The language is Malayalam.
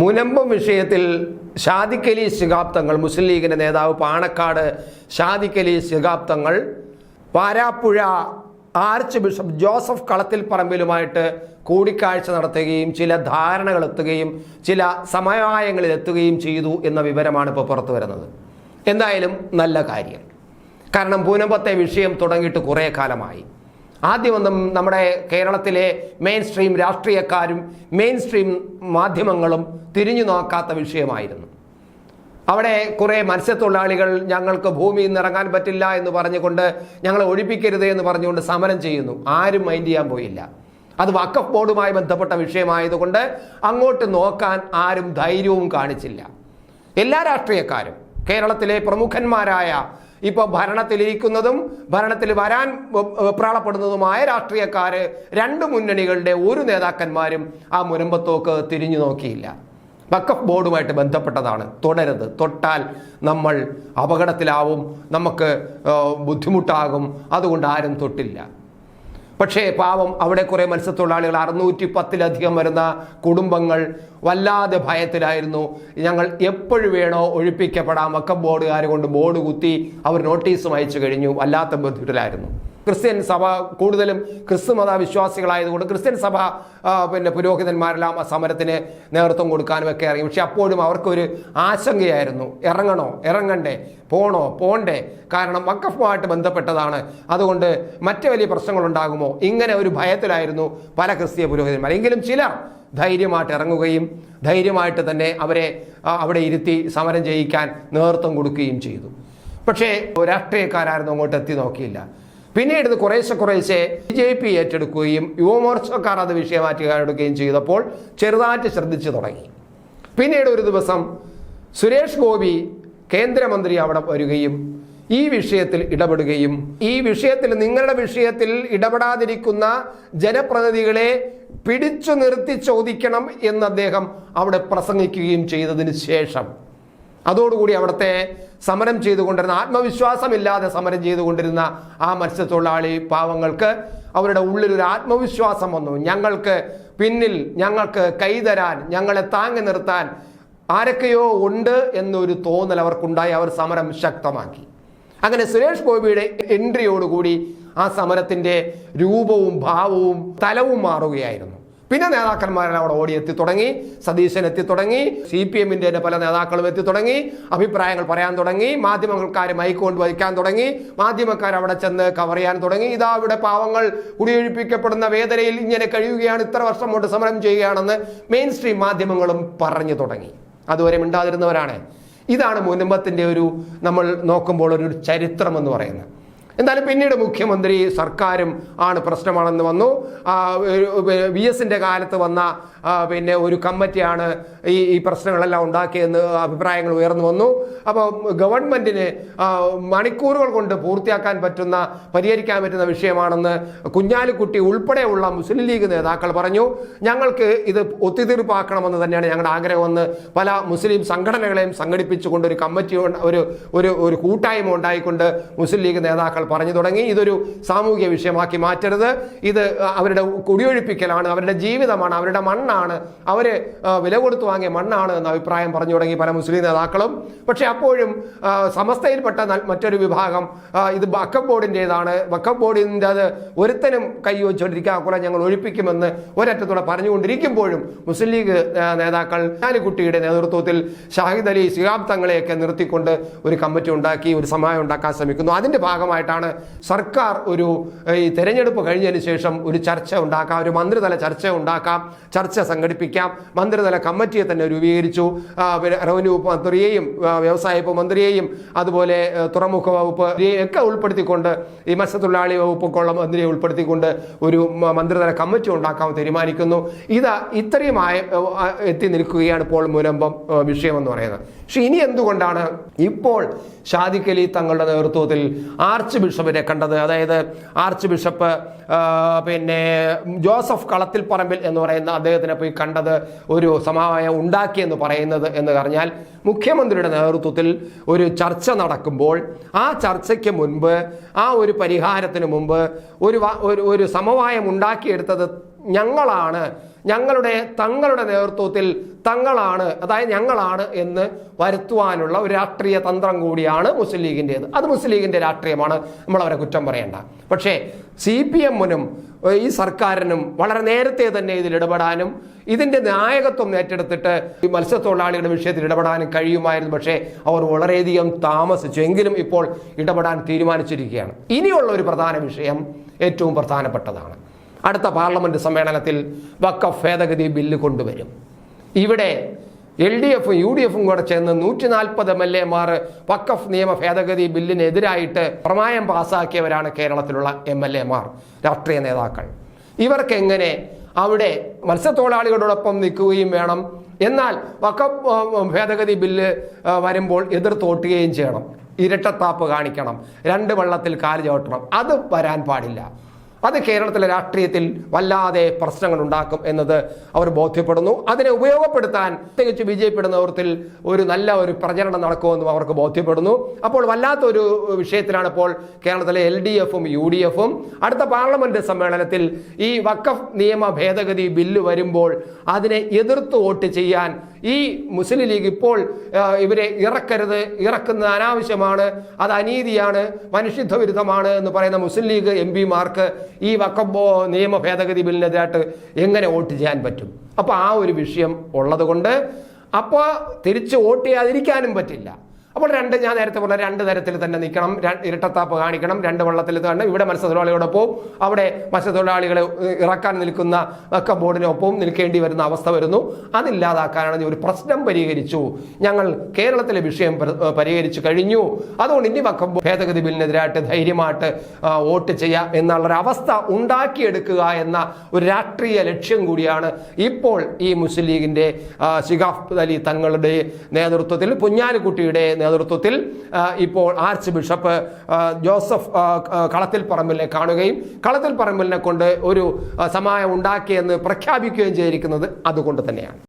മുനമ്പം വിഷയത്തിൽ ഷാദിക്കലി അലി ശിഹാബ് തങ്ങൾ മുസ്ലിം ലീഗിന്റെ നേതാവ് Panakkad Sadikali Ali Varappuzha archbishop Joseph കളത്തിൽ പറമ്പിലുമായിട്ട് കൂടിക്കാഴ്ച നടത്തുകയും ചില ധാരണകൾ എത്തുകയും ചില സമവായങ്ങളിൽ എത്തുകയും ചെയ്തു എന്ന വിവരമാണ് ഇപ്പോൾ പുറത്തു വരുന്നത്. എന്തായാലും നല്ല കാര്യം. കാരണം പൂനമ്പത്തെ വിഷയം തുടങ്ങിയിട്ട് കുറേ കാലമായി. ആദ്യമൊന്നും നമ്മുടെ കേരളത്തിലെ മെയിൻ സ്ട്രീം രാഷ്ട്രീയക്കാരും മെയിൻ സ്ട്രീം മാധ്യമങ്ങളും തിരിഞ്ഞു നോക്കാത്ത വിഷയമായിരുന്നു. അവിടെ കുറേ മത്സ്യത്തൊഴിലാളികൾ ഞങ്ങൾക്ക് ഭൂമിയിൽ നിന്ന് ഇറങ്ങാൻ പറ്റില്ല എന്ന് പറഞ്ഞുകൊണ്ട് ഞങ്ങളെ ഒഴിപ്പിക്കരുത് എന്ന് പറഞ്ഞുകൊണ്ട് സമരം ചെയ്യുന്നു. ആരും മൈൻഡ് ചെയ്യാൻ പോയില്ല. അത് വക്കഫ് ബോർഡുമായി ബന്ധപ്പെട്ട വിഷയമായതുകൊണ്ട് അങ്ങോട്ട് നോക്കാൻ ആരും ധൈര്യവും കാണിച്ചില്ല. എല്ലാ രാഷ്ട്രീയക്കാരും കേരളത്തിലെ പ്രമുഖന്മാരായ ഇപ്പോൾ ഭരണത്തിലിരിക്കുന്നതും ഭരണത്തിൽ വരാൻ വെപ്രാളപ്പെടുന്നതുമായ രാഷ്ട്രീയക്കാര് രണ്ട് മുന്നണികളുടെ ഒരു നേതാക്കന്മാരും ആ മുരമ്പത്തോക്ക് തിരിഞ്ഞു നോക്കിയില്ല. വക്കഫ് ബോർഡുമായിട്ട് ബന്ധപ്പെട്ടതാണ്. തുടരുത് തൊട്ടാൽ നമ്മൾ അപകടത്തിലാവും നമുക്ക് ബുദ്ധിമുട്ടാകും. അതുകൊണ്ട് ആരും തൊട്ടില്ല. പക്ഷേ പാവം അവിടെ കുറേ മത്സ്യത്തൊഴിലാളികൾ അറുന്നൂറ്റി പത്തിലധികം വരുന്ന കുടുംബങ്ങൾ വല്ലാതെ ഭയത്തിലായിരുന്നു. ഞങ്ങൾ എപ്പോഴും വേണോ ഒഴിപ്പിക്കപ്പെടാം. വക്കം ബോർഡുകാർ കൊണ്ട് ബോർഡ് കുത്തി അവർ നോട്ടീസും അയച്ചു കഴിഞ്ഞു. വല്ലാത്ത ബുദ്ധിമുട്ടിലായിരുന്നു. ക്രിസ്ത്യൻ സഭ കൂടുതലും ക്രിസ്തുമത വിശ്വാസികളായതുകൊണ്ട് ക്രിസ്ത്യൻ സഭ പിന്നെ പുരോഹിതന്മാരെല്ലാം സമരത്തിന് നേതൃത്വം കൊടുക്കാനും ഒക്കെ ഇറങ്ങി പക്ഷെ അപ്പോഴും അവർക്കൊരു ആശങ്കയായിരുന്നു. ഇറങ്ങണോ? ഇറങ്ങണ്ടേ? പോണോ? പോണ്ടേ? കാരണം വക്കഫുമായിട്ട് ബന്ധപ്പെട്ടതാണ്. അതുകൊണ്ട് മറ്റു വലിയ പ്രശ്നങ്ങളുണ്ടാകുമോ? ഇങ്ങനെ ഒരു ഭയത്തിലായിരുന്നു പല ക്രിസ്തീയ പുരോഹിതന്മാർ. എങ്കിലും ചിലർ ധൈര്യമായിട്ട് ഇറങ്ങുകയും ധൈര്യമായിട്ട് തന്നെ അവരെ അവിടെ ഇരുത്തി സമരം ചെയ്യിക്കാൻ നേതൃത്വം കൊടുക്കുകയും ചെയ്തു. പക്ഷേ രാഷ്ട്രീയക്കാരായിരുന്നു അങ്ങോട്ട് എത്തി നോക്കിയില്ല. പിന്നീട് ഇത് കുറേശ്ശെ കുറേശ്ശെ ബി ജെ പി ഏറ്റെടുക്കുകയും യുവമോർച്ചക്കാർ അത് വിഷയമാറ്റി എടുക്കുകയും ചെയ്തപ്പോൾ ചെറുതായിട്ട് ശ്രദ്ധിച്ചു തുടങ്ങി. പിന്നീട് ഒരു ദിവസം സുരേഷ് ഗോപി കേന്ദ്രമന്ത്രി അവിടെ വരികയും ഈ വിഷയത്തിൽ ഇടപെടുകയും ഈ വിഷയത്തിൽ നിങ്ങളുടെ വിഷയത്തിൽ ഇടപെടാതിരിക്കുന്ന ജനപ്രതിനിധികളെ പിടിച്ചു നിർത്തി ചോദിക്കണം എന്ന് അദ്ദേഹം അവിടെ പ്രസംഗിക്കുകയും ചെയ്തതിന് ശേഷം അതോടുകൂടി അവിടുത്തെ സമരം ചെയ്തുകൊണ്ടിരുന്ന ആത്മവിശ്വാസമില്ലാതെ സമരം ചെയ്തുകൊണ്ടിരുന്ന ആ മത്സ്യത്തൊഴിലാളി പാവങ്ങൾക്ക് അവരുടെ ഉള്ളിൽ ഒരു ആത്മവിശ്വാസം വന്നു. ഞങ്ങൾക്ക് പിന്നിൽ ഞങ്ങൾക്ക് കൈതരാൻ ഞങ്ങളെ താങ്ങി നിർത്താൻ ആരൊക്കെയോ ഉണ്ട് എന്നൊരു തോന്നൽ അവർക്കുണ്ടായി. അവർ സമരം ശക്തമാക്കി. അങ്ങനെ സുരേഷ് ഗോപിയുടെ എൻട്രിയോടുകൂടി ആ സമരത്തിന്റെ രൂപവും ഭാവവും തലവും മാറുകയായിരുന്നു. പിന്നെ നേതാക്കന്മാരെല്ലാം അവിടെ എത്തി തുടങ്ങി സതീശൻ എത്തി തുടങ്ങി സി പി എമ്മിന്റെ പല നേതാക്കളും എത്തി തുടങ്ങി അഭിപ്രായങ്ങൾ പറയാൻ തുടങ്ങി മാധ്യമങ്ങൾക്കാർ മൈക്ക് കൊണ്ട് വഹിക്കാൻ തുടങ്ങി മാധ്യമക്കാർ അവിടെ ചെന്ന് കവർ ചെയ്യാൻ തുടങ്ങി. ഇതാ ഇവിടെ പാവങ്ങൾ കുടിയൊഴിപ്പിക്കപ്പെടുന്ന വേദനയിൽ ഇങ്ങനെ കഴിയുകയാണ് ഇത്ര വർഷം കൊണ്ട് സമരം ചെയ്യുകയാണെന്ന് മെയിൻ സ്ട്രീം മാധ്യമങ്ങളും പറഞ്ഞു തുടങ്ങി. അതുവരെ മിണ്ടാതിരുന്നവരാണ്. ഇതാണ് മുനമ്പത്തിന്റെ ഒരു നമ്മൾ നോക്കുമ്പോൾ ഒരു ചരിത്രം എന്ന് പറയുന്നത്. എന്തായാലും പിന്നീട് മുഖ്യമന്ത്രി സർക്കാരും ആണ് പ്രശ്നമാണെന്ന് വന്നു. വി എസിന്റെ കാലത്ത് വന്ന പിന്നെ ഒരു കമ്മിറ്റിയാണ് ഈ ഈ പ്രശ്നങ്ങളെല്ലാം ഉണ്ടാക്കിയെന്ന് അഭിപ്രായങ്ങൾ ഉയർന്നു വന്നു. അപ്പോൾ ഗവൺമെന്റിന് മണിക്കൂറുകൾ കൊണ്ട് പൂർത്തിയാക്കാൻ പറ്റുന്ന പരിഹരിക്കാൻ പറ്റുന്ന വിഷയമാണെന്ന് കുഞ്ഞാലിക്കുട്ടി ഉൾപ്പെടെയുള്ള മുസ്ലിം ലീഗ് നേതാക്കൾ പറഞ്ഞു. ഞങ്ങൾക്ക് ഇത് ഒത്തുതീർപ്പാക്കണമെന്ന് തന്നെയാണ് ഞങ്ങളുടെ ആഗ്രഹമെന്ന് പല മുസ്ലിം സംഘടനകളെയും സംഘടിപ്പിച്ചുകൊണ്ട് ഒരു കമ്മിറ്റി ഒരു ഒരു കൂട്ടായ്മ ഉണ്ടായിക്കൊണ്ട് മുസ്ലിം ലീഗ് നേതാക്കൾ പറഞ്ഞു തുടങ്ങി. ഇതൊരു സാമൂഹിക വിഷയമാക്കി മാറ്റരുത്. ഇത് അവരുടെ കുടിയൊഴിപ്പിക്കലാണ് അവരുടെ ജീവിതമാണ് അവരുടെ മണ്ണാണ് അവർ ആ, വില കൊടുത്തു വാങ്ങിയ മണ്ണാണ് എന്ന അഭിപ്രായം പറഞ്ഞു തുടങ്ങി പല മുസ്ലിം നേതാക്കളും. പക്ഷേ അപ്പോഴും സമസ്തയിൽപ്പെട്ട മറ്റൊരു വിഭാഗം ഇത് വക്കഫ് ബോർഡിന്റെതാണ്. വക്കഫ് ബോർഡിന്റെ അത് ഒരുത്തനും കൈ വെച്ചുകൊണ്ടിരിക്കുക കൂടെ ഞങ്ങൾ ഒഴിപ്പിക്കുമെന്ന് ഒരറ്റത്തോടെ പറഞ്ഞുകൊണ്ടിരിക്കുമ്പോഴും മുസ്ലിം ലീഗ് നേതാക്കൾ കുട്ടിയുടെ നേതൃത്വത്തിൽ ഷാഹിദ് അലി ശിഹാബ് തങ്ങളെയൊക്കെ നിർത്തിക്കൊണ്ട് ഒരു കമ്മിറ്റി ഉണ്ടാക്കി ഒരു സമായം ഉണ്ടാക്കാൻ ശ്രമിക്കുന്നു. അതിന്റെ ഭാഗമായിട്ടാണ് സർക്കാർ ഒരു ഈ തെരഞ്ഞെടുപ്പ് കഴിഞ്ഞതിന് ശേഷം ഒരു ചർച്ച ഉണ്ടാക്കാം ഒരു മന്ത്രിതല ചർച്ച ഉണ്ടാക്കാം ചർച്ച സംഘടിപ്പിക്കാം. മന്ത്രിതല കമ്മിറ്റിയെ തന്നെ രൂപീകരിച്ചു. റവന്യൂ മന്ത്രിയെയും വ്യവസായ വകുപ്പ് മന്ത്രിയെയും അതുപോലെ തുറമുഖ വകുപ്പ് ഒക്കെ ഉൾപ്പെടുത്തിക്കൊണ്ട് ഈ മത്സ്യത്തൊഴിലാളി വകുപ്പൊക്കെയുള്ള മന്ത്രിയെ ഉൾപ്പെടുത്തിക്കൊണ്ട് ഒരു മന്ത്രിതല കമ്മിറ്റി ഉണ്ടാക്കാൻ തീരുമാനിക്കുന്നു. ഇത് ഇത്രയുമായി എത്തി നിൽക്കുകയാണ് ഇപ്പോൾ മുനമ്പം വിഷയം വിഷയമെന്ന് പറയുന്നത്. പക്ഷെ ഇനി എന്തുകൊണ്ടാണ് ഇപ്പോൾ ഷാദിഖലി തങ്ങളുടെ നേതൃത്വത്തിൽ ആർച്ച് ബിഷപ്പിനെ കണ്ടത്. അതായത് ആർച്ച് ബിഷപ്പ് പിന്നെ ജോസഫ് കളത്തിൽ പറമ്പിൽ എന്ന് പറയുന്ന അദ്ദേഹത്തിനെ പോയി കണ്ടത് ഒരു സമവായം ഉണ്ടാക്കിയെന്ന് പറയുന്നത് എന്ന് പറഞ്ഞാൽ മുഖ്യമന്ത്രിയുടെ നേതൃത്വത്തിൽ ഒരു ചർച്ച നടക്കുമ്പോൾ ആ ചർച്ചയ്ക്ക് മുൻപ് ആ ഒരു പരിഹാരത്തിന് മുമ്പ് ഒരു ഒരു ഒരു സമവായം ഉണ്ടാക്കിയെടുത്തത് ഞങ്ങളാണ്. ഞങ്ങളുടെ തങ്ങളുടെ നേതൃത്വത്തിൽ തങ്ങളാണ് അതായത് ഞങ്ങളാണ് എന്ന് വരുത്തുവാനുള്ള ഒരു രാഷ്ട്രീയ തന്ത്രം കൂടിയാണ് മുസ്ലിം ലീഗിന്റേത്. അത് മുസ്ലിം ലീഗിന്റെ രാഷ്ട്രീയമാണ്. നമ്മൾ അവരെ കുറ്റം പറയേണ്ട. പക്ഷേ സി പി എമ്മിനും ഈ സർക്കാരിനും വളരെ നേരത്തെ തന്നെ ഇതിൽ ഇടപെടാനും ഇതിന്റെ നായകത്വം ഏറ്റെടുത്തിട്ട് ഈ മത്സ്യത്തൊഴിലാളികളുടെ വിഷയത്തിൽ ഇടപെടാനും കഴിയുമായിരുന്നു. പക്ഷേ അവർ വളരെയധികം താമസിച്ചു. എങ്കിലും ഇപ്പോൾ ഇടപെടാൻ തീരുമാനിച്ചിരിക്കുകയാണ്. ഇനിയുള്ള ഒരു പ്രധാന വിഷയം ഏറ്റവും പ്രധാനപ്പെട്ടതാണ്. അടുത്ത പാർലമെന്റ് സമ്മേളനത്തിൽ വക്കഫ് ഭേദഗതി ബില്ല് കൊണ്ടുവരും. ഇവിടെ എൽ ഡി എഫും യു ഡി എഫും കൂടെ ചേർന്ന് നൂറ്റി നാൽപ്പത് എം എൽ എമാർ വക്കഫ് നിയമ ഭേദഗതി ബില്ലിനെതിരായിട്ട് പ്രമായം പാസാക്കിയവരാണ് കേരളത്തിലുള്ള എം എൽ എമാർ രാഷ്ട്രീയ നേതാക്കൾ. ഇവർക്കെങ്ങനെ അവിടെ മത്സ്യത്തൊഴിലാളികളോടൊപ്പം നിൽക്കുകയും വേണം? എന്നാൽ വക്കഫ് ഭേദഗതി ബില്ല് വരുമ്പോൾ എതിർത്തോട്ടുകയും ചെയ്യണം. ഇരട്ടത്താപ്പ് കാണിക്കണം. രണ്ട് വള്ളത്തിൽ കാൽ ചവിട്ടണം. അത് വരാൻ പാടില്ല. അത് കേരളത്തിലെ രാഷ്ട്രീയത്തിൽ വല്ലാതെ പ്രശ്നങ്ങൾ ഉണ്ടാക്കും എന്നത് അവർ ബോധ്യപ്പെടുന്നു. അതിനെ ഉപയോഗപ്പെടുത്താൻ പ്രത്യേകിച്ച് ബി ജെ ഒരു നല്ല ഒരു പ്രചരണം നടക്കുമെന്നും അവർക്ക് ബോധ്യപ്പെടുന്നു. അപ്പോൾ വല്ലാത്തൊരു വിഷയത്തിലാണ് ഇപ്പോൾ കേരളത്തിലെ എൽ ഡി എഫും യു ഡി എഫും. അടുത്ത പാർലമെന്റ് സമ്മേളനത്തിൽ ഈ വക്കഫ് നിയമ ഭേദഗതി ബില്ല് വരുമ്പോൾ അതിനെ എതിർത്ത് വോട്ട് ചെയ്യാൻ ഈ മുസ്ലിം ലീഗ് ഇപ്പോൾ ഇവരെ ഇറക്കരുത് ഇറക്കുന്നത് അനാവശ്യമാണ് അത് അനീതിയാണ് മനുഷ്യത്വ വിരുദ്ധമാണ് എന്ന് പറയുന്ന മുസ്ലിം ലീഗ് എം പിമാർക്ക് ഈ വക്കബോ നിയമ ഭേദഗതി ബില്ലിനെതിരായിട്ട് എങ്ങനെ വോട്ട് ചെയ്യാൻ പറ്റും? അപ്പോൾ ആ ഒരു വിഷയം ഉള്ളതുകൊണ്ട് അപ്പോൾ തിരിച്ച് വോട്ട് ചെയ്യാതിരിക്കാനും പറ്റില്ല. അപ്പോൾ രണ്ട് ഞാൻ നേരത്തെ പറഞ്ഞ രണ്ട് തരത്തിൽ തന്നെ നിൽക്കണം. ഇരട്ടത്താപ്പ് കാണിക്കണം. രണ്ട് വള്ളത്തിൽ തന്നെ ഇവിടെ മത്സ്യത്തൊഴിലാളികളോടൊപ്പവും അവിടെ മത്സ്യത്തൊഴിലാളികളെ ഇറക്കാൻ നിൽക്കുന്ന ഒക്കെ ബോർഡിനൊപ്പവും നിൽക്കേണ്ടി വരുന്ന അവസ്ഥ വരുന്നു. അതില്ലാതാക്കാനാണ് ഒരു പ്രശ്നം പരിഹരിച്ചു. ഞങ്ങൾ കേരളത്തിലെ വിഷയം പരി- പരിഹരിച്ചു കഴിഞ്ഞു. അതുകൊണ്ട് ഇനി വക്കം ഭേദഗതി ബില്ലിനെതിരായിട്ട് ധൈര്യമായിട്ട് വോട്ട് ചെയ്യാം എന്നുള്ളൊരു അവസ്ഥ ഉണ്ടാക്കിയെടുക്കുക എന്ന ഒരു രാഷ്ട്രീയ ലക്ഷ്യം കൂടിയാണ് ഇപ്പോൾ ഈ മുസ്ലിം ലീഗിന്റെ ശിഖാഫ് അലി തങ്ങളുടെ നേതൃത്വത്തിൽ പുഞ്ഞാലിക്കുട്ടിയുടെ നേതൃത്വത്തിൽ ഇപ്പോൾ ആർച്ച് ബിഷപ്പ് ജോസഫ് കളത്തിൽ പറമ്പിലിനെ കാണുകയും കളത്തിൽ പറമ്പിലിനെ കൊണ്ട് ഒരു സമായം ഉണ്ടാക്കിയെന്ന് പ്രഖ്യാപിക്കുകയും ചെയ്തിരിക്കുന്നത് അതുകൊണ്ട് തന്നെയാണ്.